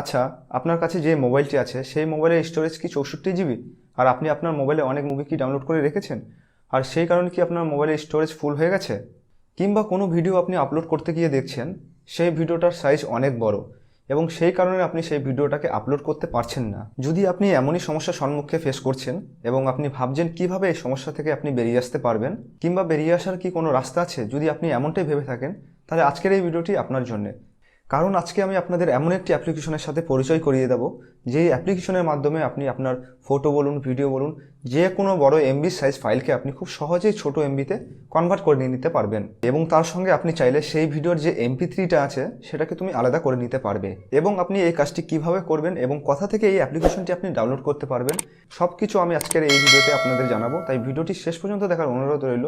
আচ্ছা আপনার কাছে যে মোবাইলটি আছে, সেই মোবাইলের স্টোরেজ কি চৌষট্টি জিবি আর আপনি আপনার মোবাইলে অনেক মুভি কি ডাউনলোড করে রেখেছেন? আর সেই কারণে কি আপনার মোবাইলের স্টোরেজ ফুল হয়ে গেছে? কিংবা কোনো ভিডিও আপনি আপলোড করতে গিয়ে দেখছেন, সেই ভিডিওটার সাইজ অনেক বড় এবং সেই কারণে আপনি সেই ভিডিওটাকে আপলোড করতে পারছেন না। যদি আপনি এমনই সমস্যার সম্মুখে ফেস করছেন এবং আপনি ভাবছেন কীভাবে এই সমস্যা থেকে আপনি বেরিয়ে আসতে পারবেন, কিংবা বেরিয়ে আসার কি কোনো রাস্তা আছে, যদি আপনি এমনটাই ভেবে থাকেন, তাহলে আজকের এই ভিডিওটি আপনার জন্যে। কারণ আজকে আমি আপনাদের এমন একটি অ্যাপ্লিকেশনের সাথে পরিচয় করিয়ে দেবো, যেই অ্যাপ্লিকেশনের মাধ্যমে আপনি আপনার ফটো বলুন ভিডিও বলুন, যে কোনো বড় এমবি সাইজ ফাইলকে আপনি খুব সহজেই ছোট এমবিতে কনভার্ট করে নিয়ে নিতে পারবেন। এবং তার সঙ্গে আপনি চাইলে সেই ভিডিওর যে এমপি থ্রিটা আছে, সেটাকে তুমি আলাদা করে নিতে পারবে। এবং আপনি এই কাজটি কীভাবে করবেন এবং কোথা থেকে এই অ্যাপ্লিকেশনটি আপনি ডাউনলোড করতে পারবেন সব কিছু আমি আজকের এই ভিডিওতে আপনাদের জানাব। তাই ভিডিওটি শেষ পর্যন্ত দেখার অনুরোধ রইল।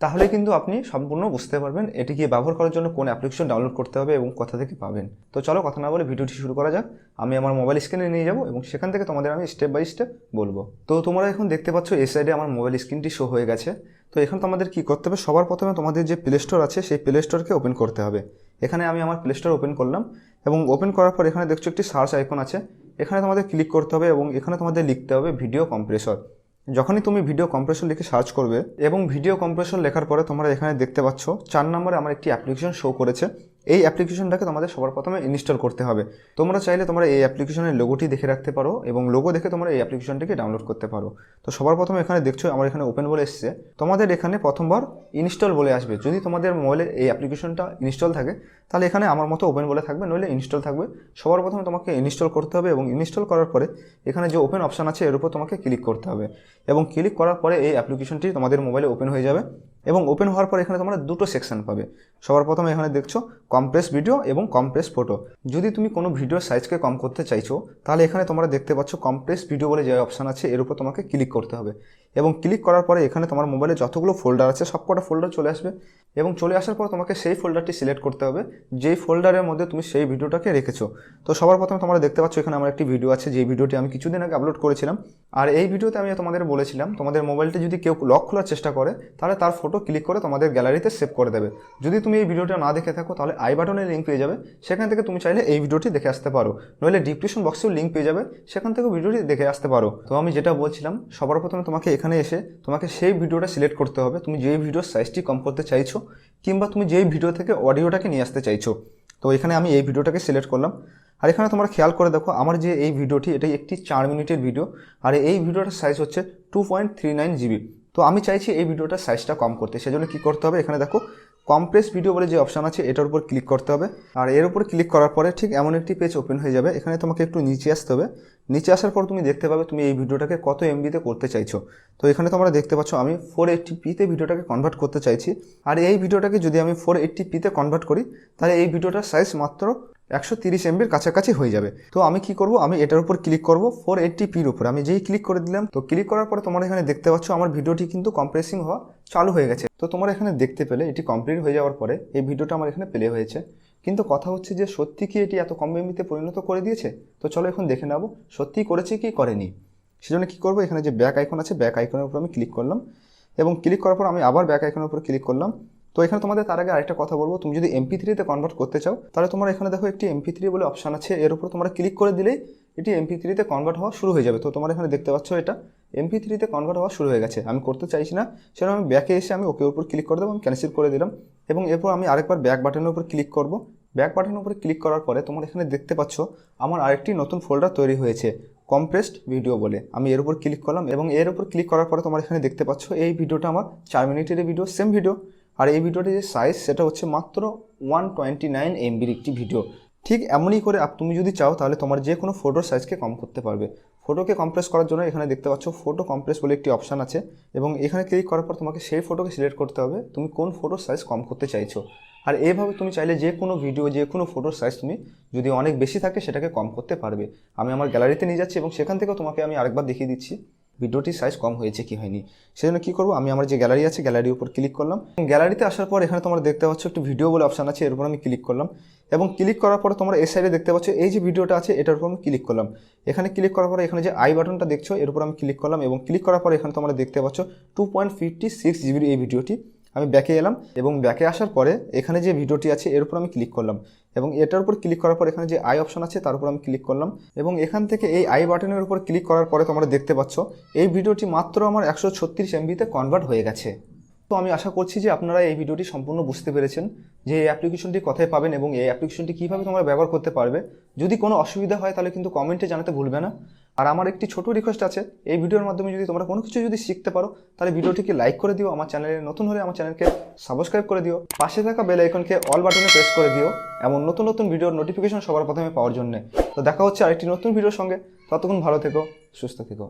তাহলে কিন্তু আপনি সম্পূর্ণ বুঝতে পারবেন এটি গিয়ে ব্যবহার করার জন্য কোন অ্যাপ্লিকেশন ডাউনলোড করতে হবে এবং কোথা থেকে পাবেন। তো চলো কথা না বলে ভিডিওটি শুরু করা যাক। আমি আমার মোবাইল স্ক্রিনে নিয়ে যাব এবং সেখান থেকে তোমাদের আমি স্টেপ বাই স্টেপ বলব। তো তোমরা এখন দেখতে পাচ্ছ এই সাইডে আমার মোবাইল স্ক্রিনটি শো হয়ে গেছে। তো এখন তোমাদের কি করতে হবে? সবার প্রথমে তোমাদের যে প্লে স্টোর আছে, সেই প্লে স্টোরকে ওপেন করতে হবে। এখানে আমি আমার প্লে স্টোর ওপেন করলাম এবং ওপেন করার পর এখানে দেখছ একটি সার্চ আইকন আছে। এখানে তোমাদের ক্লিক করতে হবে এবং এখানে তোমাদের লিখতে হবে ভিডিও কম্প্রেসর যখনই তুমি ভিডিও কম্প্রেশন লিখে সার্চ করবে এবং ভিডিও কম্প্রেশন লেখার পরে তোমরা এখানে দেখতে পাচ্ছ, চার নম্বরে আমার একটি অ্যাপ্লিকেশন শো করেছে। এই অ্যাপ্লিকেশনটাকে তোমাদের সবার প্রথমে ইনস্টল করতে হবে। তোমরা চাইলে তোমরা এই অ্যাপ্লিকেশনের লোগোটি দেখে রাখতে পারো এবং লোগো দেখে তোমরা এই অ্যাপ্লিকেশনটিকে ডাউনলোড করতে পারো। তো সবার প্রথমে এখানে দেখছ, আমার এখানে ওপেন বলে এসছে। তোমাদের এখানে প্রথমবার ইনস্টল বলে আসবে। যদি তোমাদের মোবাইলে এই অ্যাপ্লিকেশনটা ইনস্টল থাকে, তাহলে এখানে আমার মতো ওপেন বলে থাকবে, নইলে ইনস্টল থাকবে। সবার প্রথমে তোমাকে ইনস্টল করতে হবে এবং ইনস্টল করার পরে এখানে যে ওপেন অপশান আছে, এর উপর তোমাকে ক্লিক করতে হবে। এবং ক্লিক করার পরে এই অ্যাপ্লিকেশনটি তোমাদের মোবাইলে ওপেন হয়ে যাবে এবং ওপেন হওয়ার পর এখানে তোমরা দুটো সেকশন পাবে। সবার প্রথমে এখানে দেখছ কম্প্রেস ভিডিও এবং কম্প্রেস ফটো যদি তুমি কোনো ভিডিওর সাইজকে কম করতে চাইছো, তাহলে এখানে তোমরা দেখতে পাচ্ছ কম্প্রেস ভিডিও বলে যে অপশান আছে, এর উপর তোমাকে ক্লিক করতে হবে। এবং ক্লিক করার পরে এখানে তোমার মোবাইলে যতগুলো ফোল্ডার আছে, সবকটা ফোল্ডার চলে আসবে। এবং চলে আসার পর তোমাকে সেই ফোল্ডারটি সিলেক্ট করতে হবে, যেই ফোল্ডারের মধ্যে তুমি সেই ভিডিওটাকে রেখেছো। তো সবার প্রথমে তোমরা দেখতে পাচ্ছ, এখানে আমার একটি ভিডিও আছে যে ভিডিওটি আমি কিছুদিন আগে আপলোড করেছিলাম। আর এই ভিডিওতে আমি তোমাদের বলেছিলাম, তোমাদের মোবাইলটি যদি কেউ লক খোলার চেষ্টা করে, তাহলে তার ফটো ক্লিক করে তোমাদের গ্যালারিতে সেভ করে দেবে। যদি তুমি এই ভিডিওটা না দেখে থাকো, তাহলে আই বাটনের লিঙ্ক পেয়ে যাবে। সেখান থেকে তুমি চাইলে এই ভিডিওটি দেখে আসতে পারো। নইলে ডিসক্রিপশন বক্সেও লিঙ্ক পেয়ে যাবে। সেখান থেকেও ভিডিওটি দেখে আসতে পারো। তো আমি যেটা বলছিলাম, সবার প্রথমে তোমাকে এখানে এসে তোমাকে সেই ভিডিওটা সিলেক্ট করতে হবে। তুমি যেই ভিডিওর সাইজটি কম করতে চাইছো কিংবা তুমি যেই ভিডিও থেকে অডিওটাকে নিয়ে আসতে চাইছো। তো এখানে আমি এই ভিডিওটাকে সিলেক্ট করলাম। আর এখানে তোমরা খেয়াল করে দেখো, আমার যে এই ভিডিওটি, এটাই একটি চার মিনিটের ভিডিও। আর এই ভিডিওটার সাইজ হচ্ছে two point three nine GB তো আমি চাইছি এই ভিডিওটার সাইজটা কম করতে। সেজন্য কি করতে হবে? এখানে দেখো কম্প্রেস ভিডিও বলে যে অপশান আছে, এটার উপর ক্লিক করতে হবে। আর এর উপর ক্লিক করার পরে ঠিক এমন একটি পেজ ওপেন হয়ে যাবে। এখানে তোমাকে একটু নিচে আসতে হবে। নিচে আসার পর তুমি দেখতে পাবে তুমি এই ভিডিওটাকে কত এমবিতে করতে চাইছো। তো এখানে তোমরা দেখতে পাচ্ছ, আমি ফোর এইটটি পিতে ভিডিওটাকে কনভার্ট করতে চাইছি। আর এই ভিডিওটাকে যদি আমি ফোর এইটটি পিতে কনভার্ট করি, তাহলে এই ভিডিওটার সাইজ মাত্র একশো তিরিশ এমবির কাছাকাছি হয়ে যাবে। তো আমি কি করব? আমি এটার উপর ক্লিক করব ফোর এইটটি পির উপর। আমি যেই ক্লিক করে দিলাম, তো ক্লিক করার পরে তোমরা এখানে দেখতে পাচ্ছ আমার ভিডিওটি কিন্তু কম্প্রেসিং হওয়া চালু হয়ে গেছে। তো তোমরা এখানে দেখতে পেলে এটি কমপ্লিট হয়ে যাওয়ার পরে এই ভিডিওটা আমার এখানে প্লে হয়েছে। কিন্তু কথা হচ্ছে যে সত্যি কি এটি এত কম এমবিতে পরিণত করে দিয়েছে? তো চলো এখন দেখে নেব সত্যি করেছে কি করেনি। সেজন্য কী করব? এখানে যে ব্যাক আইকন আছে ব্যাক আইকনের উপর আমি ক্লিক করলাম। এবং ক্লিক করার পর আমি আবার ব্যাক আইকনের উপর ক্লিক করলাম। তো এখানে তোমাদের তার আগে আরেকটা কথা বলব। তুমি যদি এমপি থ্রিতে কনভার্ট করতে চাও, তাহলে তোমার এখানে দেখো একটি এমপি থ্রি বলে অপশান আছে। এর উপর তোমরা ক্লিক করে দিলেই এটি এমপি থ্রিতে কনভার্ট হওয়া শুরু হয়ে যাবে। তো তোমার এখানে দেখতে পাচ্ছ এটা। এমপি থ্রিতে কনভার্ট হওয়া শুরু হয়ে গেছে। আমি করতে চাইছি না। সেরকম আমি ব্যাকে এসে আমি ওকে উপর ক্লিক করে দেবো, আমি ক্যান্সেল করে দিলাম। এবং এরপর আমি আরেকবার ব্যাক বাটনের উপর ক্লিক করব। ব্যাক বাটনের উপরে ক্লিক করার পরে তোমার এখানে দেখতে পাচ্ছ, আমার আরেকটি নতুন ফোল্ডার তৈরি হয়েছে কম্প্রেসড ভিডিও বলে। আমি এর উপর ক্লিক করলাম এবং এর উপর ক্লিক করার পরে তোমার এখানে দেখতে পাচ্ছ, এই ভিডিওটা আমার চার মিনিটের ভিডিও সেম ভিডিও আর এই ভিডিওটির যে সাইজ সেটা হচ্ছে মাত্র ওয়ান টোয়েন্টি নাইন এমবির একটি ভিডিও ঠিক এমনই করে তুমি যদি চাও, তাহলে তোমার যে কোনো ফটোর সাইজকে কম করতে পারবে। ফটোকে কম্প্রেস করার জন্য এখানে দেখতে পাচ্ছ ফটো কম্প্রেস বলে একটি অপশান আছে এবং এখানে ক্লিক করার পর তোমাকে সেই ফটোকে সিলেক্ট করতে হবে, তুমি কোন ফটোর সাইজ কম করতে চাইছো। আর এইভাবে তুমি চাইলে যে কোনো ভিডিও যে কোনো ফটোর সাইজ তুমি যদি অনেক বেশি থাকে, সেটাকে কম করতে পারবে। আমি আমার গ্যালারিতে নিয়ে যাচ্ছি এবং সেখান থেকেও তোমাকে আমি আরেকবার দেখিয়ে দিচ্ছি। ভিডিওটির সাইজ কম হয়েছে কি হয়নি। সেই জন্য কী করব? আমি আমার যে গ্যালারি আছে গ্যালারির উপর ক্লিক করলাম। গ্যালারিতে আসার পর এখানে তোমরা দেখতে পাচ্ছ একটু ভিডিও বলে অপশান আছে, এর উপর আমি ক্লিক করলাম। এবং ক্লিক করার পর তোমরা এই সাইডে দেখতে পাচ্ছ, এই যে ভিডিওটা আছে, এটার উপর আমি ক্লিক করলাম। এখানে ক্লিক করার পরে এখানে যে আই বাটনটা দেখছ, এর উপর আমি ক্লিক করলাম। এবং ক্লিক করার পর এখানে তোমরা দেখতে পাচ্ছ টু পয়েন্ট ফিফটি সিক্স জিবির এই ভিডিওটি আমি ব্যাকে এলাম এবং ব্যাকে আসার পরে এখানে যে ভিডিওটি আছে, এর উপর আমি ক্লিক করলাম এবং এটার উপর ক্লিক করার পর এখানে যে আই অপশন আছে, তার উপর আমি ক্লিক করলাম এবং এখান থেকে এই আই বাটনের উপর ক্লিক করার পরে তোমরা দেখতে পাচ্ছ, এই ভিডিওটি মাত্র আমার একশো ছত্রিশ এমবিতে কনভার্ট হয়ে গেছে। তো আমি আশা করছি যে আপনারা এই ভিডিওটি সম্পূর্ণ বুঝতে পেরেছেন যে এই অ্যাপ্লিকেশনটি কোথায় পাবেন এবং এই অ্যাপ্লিকেশনটি কীভাবে তোমরা ব্যবহার করতে পারবে। যদি কোনো অসুবিধা হয় তাহলে কিন্তু কমেন্টে জানাতে ভুলবে না। আর আমার একটি ছোট রিকোয়েস্ট আছে, এই ভিডিওর মাধ্যমে যদি তোমরা কোনো কিছু যদি শিখতে পারো, তাহলে ভিডিওটিকে লাইক করে দিও, আমার চ্যানেলে নতুন হলে আমার চ্যানেলকে সাবস্ক্রাইব করে দিও, পাশে থাকা বেল আইকনকে অল বাটনে প্রেস করে দিও, এমন নতুন নতুন ভিডিওর নোটিফিকেশন সবার প্রথমে পাওয়ার জন্য। তো দেখা হচ্ছে আরেকটি নতুন ভিডিওর সঙ্গে, ততক্ষণ ভালো থেকো, সুস্থ থেকো।